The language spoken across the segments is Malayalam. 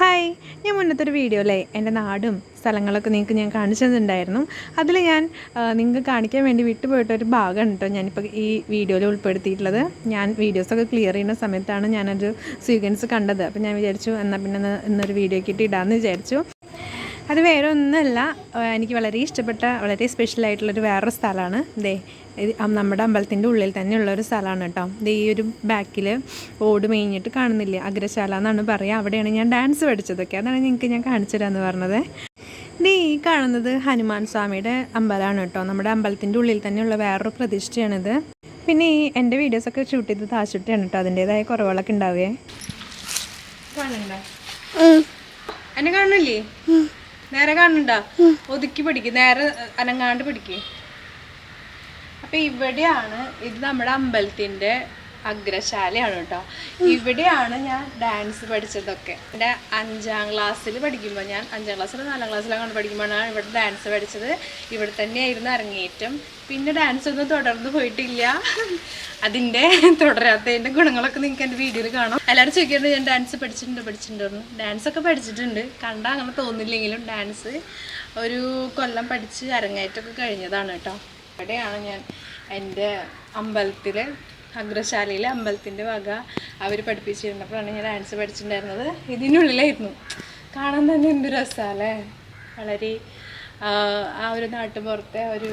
ഹായ് ഞാൻ മുന്നത്തെ ഒരു വീഡിയോ അല്ലേ എന്റെ നാടും സ്ഥലങ്ങളൊക്കെ നിങ്ങൾക്ക് ഞാൻ കാണിച്ചു തന്നിട്ടുണ്ടായിരുന്നു. അതിൽ ഞാൻ നിങ്ങൾക്ക് കാണിക്കാൻ വേണ്ടി വിട്ടുപോയിട്ട ഒരു ഭാഗമാണ് കേട്ടോ ഞാനിപ്പോൾ ഈ വീഡിയോയിൽ ഉൾപ്പെടുത്തിയിട്ടുള്ളത്. ഞാൻ വീഡിയോസൊക്കെ ക്ലിയർ ചെയ്യുന്ന സമയത്താണ് ഞാനൊരു സീക്വൻസ് കണ്ടത്. അപ്പോൾ ഞാൻ വിചാരിച്ചു എന്നാൽ പിന്നെ ഇന്നൊരു വീഡിയോ കിട്ടി ഇടാമെന്ന് വിചാരിച്ചു. അത് വേറെ ഒന്നുമല്ല എനിക്ക് വളരെ ഇഷ്ടപ്പെട്ട വളരെ സ്പെഷ്യൽ ആയിട്ടുള്ളൊരു വേറൊരു സ്ഥലമാണ്. ദേ ഇത് നമ്മുടെ അമ്പലത്തിന്റെ ഉള്ളിൽ തന്നെയുള്ള ഒരു സ്ഥലമാണ് കേട്ടോ. ദേ ഈ ഒരു ബാക്കിൽ ഓട് മേഞ്ഞിട്ട് കാണുന്നില്ലേ? അഗ്രശാല എന്നാണ് പറയുക അവിടെയാണ് ഞാൻ ഡാൻസ് പഠിച്ചതൊക്കെ. അതാണ് നിങ്ങൾക്ക് ഞാൻ കാണിച്ചു തരാമെന്ന് പറഞ്ഞത്. ദേ ഈ കാണുന്നത് ഹനുമാൻ സ്വാമിയുടെ അമ്പലമാണ് കേട്ടോ. നമ്മുടെ അമ്പലത്തിന്റെ ഉള്ളിൽ തന്നെയുള്ള വേറൊരു പ്രതിഷ്ഠയാണിത്. പിന്നെ ഈ എന്റെ വീഡിയോസൊക്കെ ഷൂട്ട് ചെയ്ത് താശുട്ടിയാണ് കേട്ടോ. അതിന്റെതായ കുറവുകളൊക്കെ ഉണ്ടാവുകയെ. കാണണ്ട എന്നെ കാണുന്നില്ലേ? നേരെ കാണണ്ട? ഒതുക്കി പിടിക്ക്. നേരെ അനങ്ങാണ്ട് പിടിക്ക്. അപ്പൊ ഇവിടെയാണ് ഇത് നമ്മുടെ അമ്പലത്തിന്റെ അഗ്രശാലയാണ് കേട്ടോ. ഇവിടെയാണ് ഞാൻ ഡാൻസ് പഠിച്ചതൊക്കെ. എന്റെ അഞ്ചാം ക്ലാസ്സിൽ പഠിക്കുമ്പോൾ ഞാൻ അഞ്ചാം ക്ലാസ്സിൽ നാലാം ക്ലാസ്സിലാണ് പഠിക്കുമ്പോഴാണ് ഇവിടെ ഡാൻസ് പഠിച്ചത്. ഇവിടെ തന്നെയായിരുന്നു അരങ്ങേറ്റം. പിന്നെ ഡാൻസ് ഒന്നും തുടർന്ന് പോയിട്ടില്ല. അതിന്റെ തുടരാത്തതിന്റെ ഗുണങ്ങളൊക്കെ നിങ്ങൾക്ക് എന്റെ വീഡിയോയിൽ കാണാം. എല്ലാവരും ചോദിക്കുന്നത് ഞാൻ ഡാൻസ് പഠിച്ചിട്ടുണ്ട്? പഠിച്ചിട്ടുണ്ടെന്ന് ഡാൻസ് ഒക്കെ പഠിച്ചിട്ടുണ്ട്. കണ്ടാൽ അങ്ങനെ തോന്നില്ലെങ്കിലും ഡാൻസ് ഒരു കൊല്ലം പഠിച്ച് അരങ്ങേറ്റമൊക്കെ കഴിഞ്ഞതാണ് കേട്ടോ. ഇവിടെയാണ് ഞാൻ എന്റെ അമ്പലത്തിൽ അഗ്രശാലയിലെ അമ്പലത്തിന്റെ വക അവർ പഠിപ്പിച്ചിരുന്നപ്പോഴാണ് ഞാൻ ഡാൻസ് പഠിച്ചിട്ടുണ്ടായിരുന്നത്. ഇതിനുള്ളിലായിരുന്നു. കാണാൻ തന്നെ എന്ത് രസമല്ലേ വളരെ ആ, ഒരു നാട്ടുപുറത്തെ ഒരു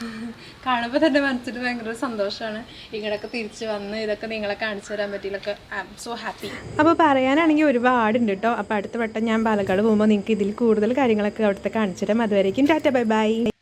കാണുമ്പോൾ തന്നെ മനസ്സിന് ഭയങ്കര സന്തോഷമാണ്. ഇങ്ങോട്ടൊക്കെ തിരിച്ച് വന്ന് ഇതൊക്കെ നിങ്ങളെ കാണിച്ചു തരാൻ പറ്റിയില്ലൊക്കെ. ഐ എം സോ ഹാപ്പി അപ്പോൾ പറയാനാണെങ്കിൽ ഒരുപാടുണ്ട് കേട്ടോ അപ്പോൾ അടുത്ത വട്ടം ഞാൻ പാലക്കാട് പോകുമ്പോൾ നിങ്ങൾക്ക് ഇതിൽ കൂടുതൽ കാര്യങ്ങളൊക്കെ അവിടുത്തെ കാണിച്ചു തരാം. അതുവരേക്കും ടാറ്റ. Bye bye.